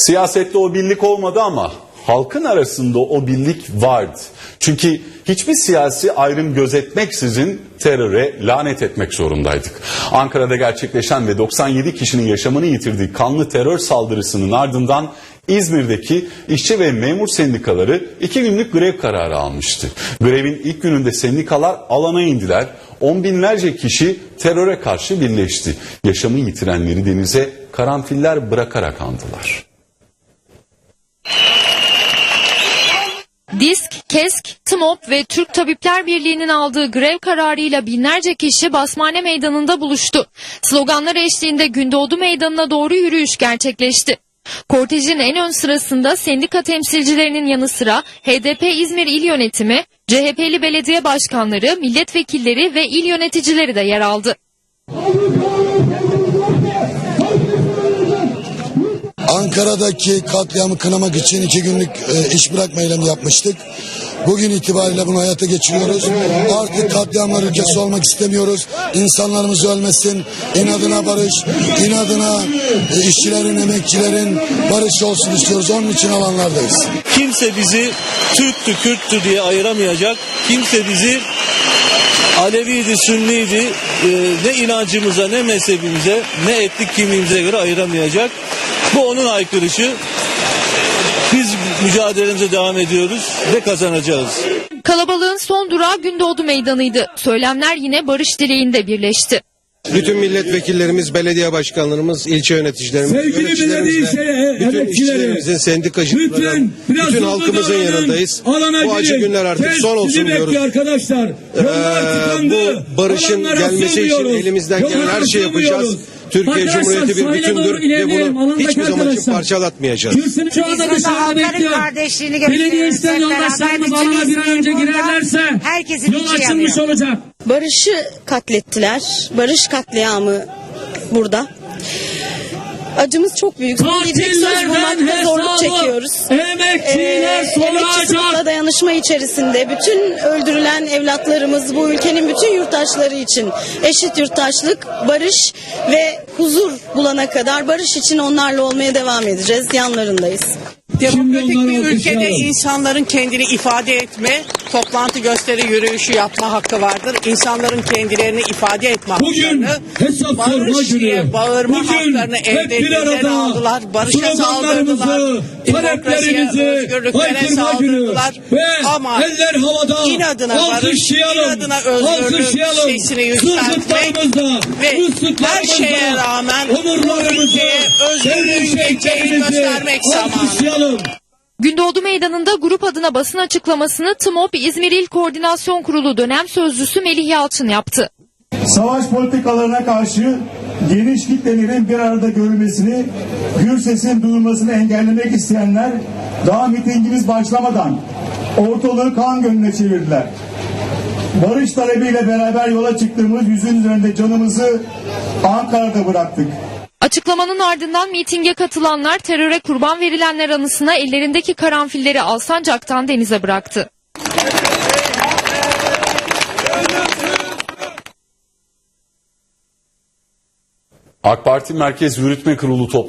Siyasette o birlik olmadı ama halkın arasında o birlik vardı. Çünkü hiçbir siyasi ayrım gözetmeksizin teröre lanet etmek zorundaydık. Ankara'da gerçekleşen ve 97 kişinin yaşamını yitirdiği kanlı terör saldırısının ardından İzmir'deki işçi ve memur sendikaları iki günlük grev kararı almıştı. Grevin ilk gününde sendikalar alana indiler. On binlerce kişi teröre karşı birleşti. Yaşamını yitirenleri denize karanfiller bırakarak andılar. Disk, KESK, TMOP ve Türk Tabipler Birliği'nin aldığı grev kararıyla binlerce kişi Basmane Meydanı'nda buluştu. Sloganlar eşliğinde Gündoğdu Meydanı'na doğru yürüyüş gerçekleşti. Kortejin en ön sırasında sendika temsilcilerinin yanı sıra HDP İzmir İl Yönetimi, CHP'li belediye başkanları, milletvekilleri ve il yöneticileri de yer aldı. Ankara'daki katliamı kınamak için iki günlük e, iş bırakma eylemi yapmıştık. Bugün itibariyle bunu hayata geçiriyoruz. Artık katliamlar ülkesi olmak istemiyoruz. İnsanlarımız ölmesin. İnadına barış, inadına e, işçilerin, emekçilerin barış olsun istiyoruz. Onun için alanlardayız. Kimse bizi Türktü, Kürttü diye ayıramayacak. Kimse bizi Aleviydi, Sünniydi, e, ne inancımıza, ne mezhebimize, ne etnik kimliğimize göre ayıramayacak. Bu onun aykırışı. Biz mücadelemize devam ediyoruz ve kazanacağız. Kalabalığın son durağı Gündoğdu Meydanı'ydı. Söylemler yine barış dileğinde birleşti. Bütün milletvekillerimiz, belediye başkanlarımız, ilçe yöneticilerimiz, Sevgili yöneticilerimizle, bütün işçilerimizin, sendikacıların, Lütfen bütün halkımızın yanındayız. Alana Bu acı günler artık son olsun diyoruz. arkadaşlar. Ee, bu barışın gelmesi için elimizden gelen her şeyi yapacağız. Türkiye Cumhuriyeti bir bütündür ve bunu hiçbir zaman için arkadaşlar. parçalatmayacağız. Gülsün şu anda dışarıda halkların bekliyor. kardeşliğini Belediye beraber. yoldaşlarımız alana bir an önce girerlerse Herkesin yol içi açılmış yanıyor. olacak. Barışı katlettiler. Barış katliamı burada. Acımız çok büyük. Söyleyecek söz Katillerden bulmakta zorluk çekiyoruz. emekçiler Ee, soracak. dayanışma içerisinde bütün öldürülen evlatlarımız bu ülkenin bütün yurttaşları için eşit yurttaşlık, barış ve huzur bulana kadar barış için onlarla olmaya devam edeceğiz. Yanlarındayız. Demokratik bir ülkede insanların kendini ifade etme, toplantı gösteri yürüyüşü yapma hakkı vardır. İnsanların kendilerini ifade etme Bugün haklarını, hesap barış günü. diye bağırma Bugün haklarını elde arada aldılar. Barışa saldırdılar. Demokrasiye, özgürlüklere günü saldırdılar. ve Ama eller havada inadına barış, inadına özgürlük sesini yükseltmek ve her şeye rağmen bu ülkeye özgürlüğün göstermek zamanı. Gündoğdu Meydanı'nda grup adına basın açıklamasını TMOP İzmir İl Koordinasyon Kurulu dönem sözcüsü Melih Yalçın yaptı. Savaş politikalarına karşı geniş kitlelerin bir arada görülmesini, gür sesin duyulmasını engellemek isteyenler daha mitingimiz başlamadan ortalığı kan gölüne çevirdiler. Barış talebiyle beraber yola çıktığımız yüzün üzerinde canımızı Ankara'da bıraktık. Açıklamanın ardından mitinge katılanlar teröre kurban verilenler anısına ellerindeki karanfilleri Alsancak'tan denize bıraktı. AK Parti Merkez Yürütme Kurulu toplantı